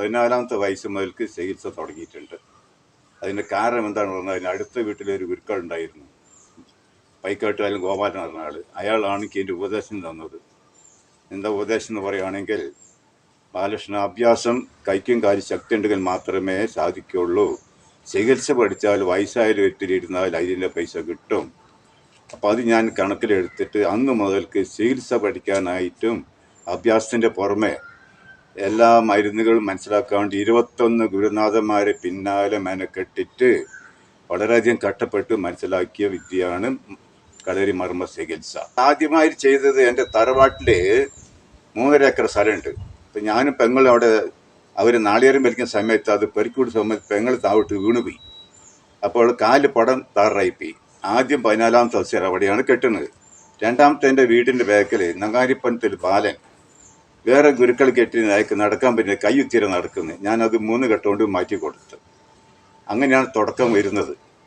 പതിനാലാമത്തെ വയസ്സ് മുതൽക്ക് ചികിത്സ തുടങ്ങിയിട്ടുണ്ട്. അതിന്റെ കാരണം എന്താണെന്ന് പറഞ്ഞാൽ അതിന് അടുത്ത വീട്ടിലൊരു ഗുരുക്കളുണ്ടായിരുന്നു പൈക്കാട്ടുകാരൻ ഗോപാലൻ പറഞ്ഞ ആൾ അയാളാണ് എനിക്ക് എന്റെ ഉപദേശം തന്നത്. എന്താ ഉപദേശം എന്ന് പറയുകയാണെങ്കിൽ ബാലകൃഷ്ണ അഭ്യാസം കൈക്കും കാര്യം ശക്തി ഉണ്ടെങ്കിൽ മാത്രമേ സാധിക്കുള്ളൂ ചികിത്സ പഠിച്ചാൽ വയസ്സായാലും എത്തിയിരുന്നാൽ അതിന്റെ പൈസ കിട്ടും. അപ്പോൾ അത് ഞാൻ കണക്കിലെടുത്തിട്ട് അന്ന് മുതൽക്ക് ചികിത്സ പഠിക്കാനായിട്ടും അഭ്യാസത്തിന്റെ പുറമെ എല്ലാ മരുന്നുകളും മനസ്സിലാക്കാൻ വേണ്ടി ഇരുപത്തൊന്ന് ഗുരുനാഥന്മാരെ പിന്നാലെ മെനക്കെട്ടിട്ട് വളരെയധികം കഷ്ടപ്പെട്ട് മനസ്സിലാക്കിയ വിദ്യയാണ് കളരി മർമ്മ ചികിത്സ. ആദ്യമായി ചെയ്തത് എന്റെ തറവാട്ടിൽ മൂന്നര ഏക്കർ സ്ഥലമുണ്ട്. അപ്പം ഞാനും പെങ്ങളും അവിടെ അവർ നാളികേരം വലിക്കുന്ന സമയത്ത് അത് പെരുക്കൂടി സമയത്ത് പെങ്ങൾ താവിട്ട് വീണുപോയി. അപ്പോൾ കാൽ പടം താറായിപ്പോയി ആദ്യം പതിനാലാമത്തെ ദിവസം അവിടെയാണ് കെട്ടുന്നത്. രണ്ടാമത്തെ എന്റെ വീടിന്റെ ബാക്കിൽ നങ്ങാരിപ്പനത്തിൽ ബാലൻ വേറെ ഗുരുക്കൾ കെട്ടി അയക്ക് നടക്കാൻ പറ്റില്ല കൈയുത്തിര നടക്കുന്നത്. ഞാനത് മൂന്ന് ഘട്ടം കൊണ്ട് മാറ്റി കൊടുത്തു. അങ്ങനെയാണ് തുടക്കം വരുന്നത്.